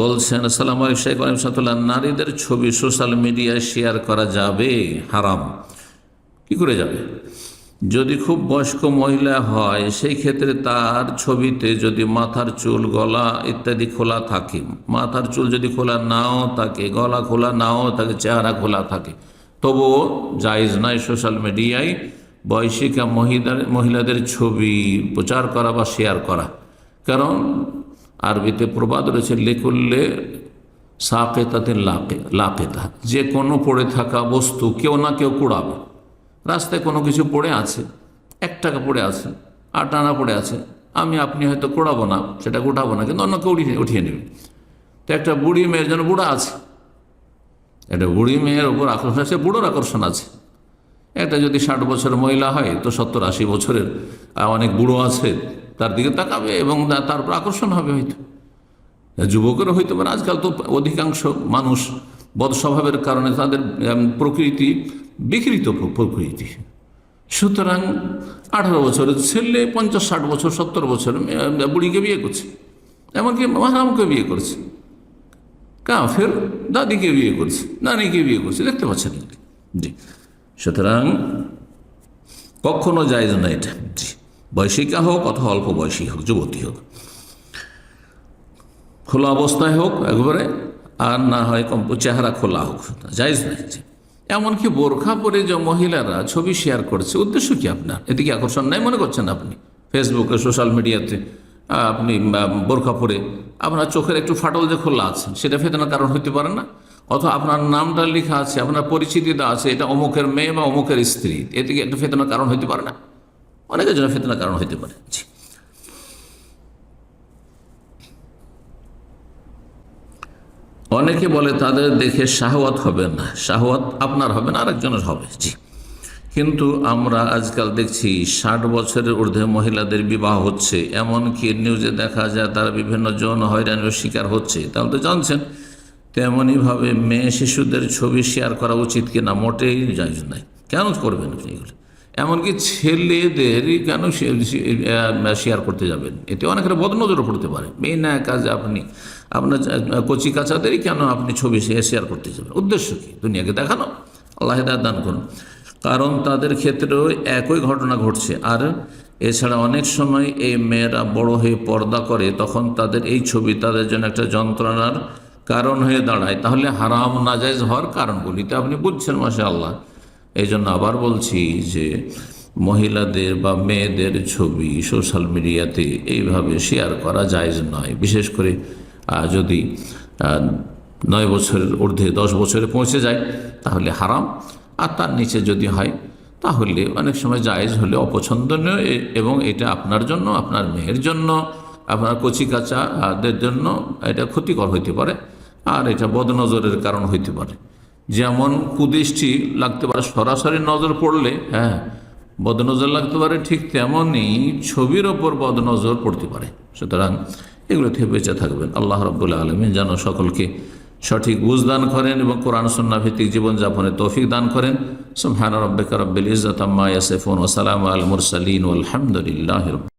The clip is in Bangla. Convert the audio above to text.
বলছেন সালাম শেখ আলিম সাতুল্লাহ নারীদের ছবি সোশ্যাল মিডিয়ায় শেয়ার করা যাবে? হারাম। কি করে যাবে? যদি খুব বয়স্ক মহিলা হয়, সেই ক্ষেত্রে তার ছবিতে যদি মাথার চুল, গলা ইত্যাদি খোলা থাকে, মাথার চুল যদি খোলা নাও থাকে, গলা খোলা নাও থাকে, চেহারা খোলা থাকে, তবুও জায়জ নয় সোশ্যাল মিডিয়ায় বয়সিকা মহিলাদের ছবি প্রচার করা বা শেয়ার করা। কারণ আরবিতে প্রবাদ রয়েছে লেকুল্লে সাকেতাতে লাকে তা যে কোনো পড়ে থাকা বস্তু কেউ না কেউ কুড়াবে। রাস্তায় কোনো কিছু পড়ে আছে, এক টাকা পড়ে আছে আট আনা পড়ে আছে, আমি, আপনি হয়তো কোড়াবো না, সেটা গোটাবো না, কিন্তু অন্য কেউ উঠিয়ে উঠিয়ে নেবে। তো একটা বুড়ি মেয়ের জন্য বুড়া আছে। একটা বুড়ি মেয়ের ওপর আকর্ষণ আছে, বুড়োর আকর্ষণ আছে। একটা যদি ষাট বছরের মহিলা হয়, তো সত্তর আশি বছরের অনেক বুড়ো আছে তার দিকে তাকাবে এবং তার উপর আকর্ষণ হবে হয়তো। যুবকেরও হইতে পারে। আজকাল তো অধিকাংশ মানুষ বদ স্বভাবের কারণে তাদের প্রকৃতি বিকৃত প্রকৃতি। সুতরাং আঠারো বছরের ছেলে, পঞ্চাশ, ষাট বছর, সত্তর বছর বুড়িকে বিয়ে করছে। এমনকি মাহারামকে বিয়ে করছে। কাফের দাদিকে বিয়ে করছে, নানিকে বিয়ে করছে, দেখতে পাচ্ছেন। জি। সুতরাং কখনো জায়জ না এটা। জি। বয়সিকা হোক অথবা অল্প বয়সী হোক, যুবতী হোক। খোলা অবস্থায় হোক একবারে, আর না হয় কম চেহারা খোলা হোক। জায়জ নাই এমনকি বোরখা পরে যে মহিলারা ছবি শেয়ার করছে, উদ্দেশ্য কি আপনার? এদিকে আকর্ষণ নাই মনে করছেন আপনি? ফেসবুকে সোশ্যাল মিডিয়াতে আপনি বোরখা পরে আপনার চোখের একটু ফাটল যে খোলা আছে, সেটা ফেতনার কারণ হতে পারে না? অথবা আপনার নামটা লেখা আছে, আপনার পরিচিতিটা আছে, এটা অমুকের মেয়ে বা অমুকের স্ত্রী এদিকে একটা ফেতনার কারণ হতে পারে না? অনেকের জন্য ফেতনার কারণ হতে পারে। অনেকে বলে তাদের দেখে শাহওয়াত হবে না। শাহওয়াত আপনার হবে না, আরেকজনের হবে। জি কিন্তু আমরা আজকাল দেখছি ষাট বছরের ঊর্ধ্বে মহিলাদের বিবাহ হচ্ছে। এমনকি নিউজে দেখা যায় তারা বিভিন্ন যৌন হয়রানির শিকার হচ্ছে। তাহলে তো জানছেন তেমনইভাবে মেয়ে শিশুদের ছবি শেয়ার করা উচিত কিনা মোটেই জায়জ নাই। কেন করবেন এগুলো? এমনকি ছেলেদেরই কেন শেয়ার করতে যাবেন? এতে অনেকের বদনজরও পড়তে পারে। মেয়ে না, কাজে আপনি, আপনার কচি কাচাদেরই কেন আপনি ছবি শেয়ার করতে যাবেন? উদ্দেশ্য কি? দুনিয়াকে দেখানো? আল্লাহ দান করুন। কারণ তাদের ক্ষেত্রেও একই ঘটনা ঘটছে। আর এছাড়া অনেক সময় এই মেয়েরা বড় হয়ে পর্দা করে, তখন তাদের এই ছবি তাদের জন্য একটা যন্ত্রণার কারণ হয়ে দাঁড়ায়। তাহলে হারাম নাজাইজ হওয়ার কারণগুলি তো আপনি বুঝছেন মাসা আল্লাহ এই জন্য আবার বলছি যে মহিলাদের বা মেয়েদের ছবি সোশ্যাল মিডিয়াতে এইভাবে শেয়ার করা জায়জ নয়। বিশেষ করে যদি নয় বছরের ঊর্ধ্বে দশ বছরে পৌঁছে যায়, তাহলে হারাম। আর তার নিচে যদি হয়, তাহলে অনেক সময় জায়েজ হলে অপছন্দনীয় এবং এটা আপনার জন্য, আপনার মেয়ের জন্য, আপনার কচি কাচাদের জন্য এটা ক্ষতিকর হইতে পারে। আর এটা বদনজরের কারণ হইতে পারে। যেমন কুদৃষ্টি লাগতে পারে, সরাসরি নজর পড়লে হ্যাঁ বদনজর লাগতে পারে, ঠিক তেমনই ছবির ওপর বদনজর পড়তে পারে। সুতরাং এগুলো থেকে বেঁচে থাকবেন। আল্লাহ রব্বুল্লা আলমিন যেন সকলকে সঠিক বুঝ দান করেন এবং কোরআন সন্না ভিত্তিক জীবনযাপনে তৌফিক দান করেন। সুবহান রব্বিকা রব্বিল আম্মা ইয়াসিফুন ওয়া সালামু আল মুরসালিন ওয়ালহামদুলিল্লাহি রাব্বিল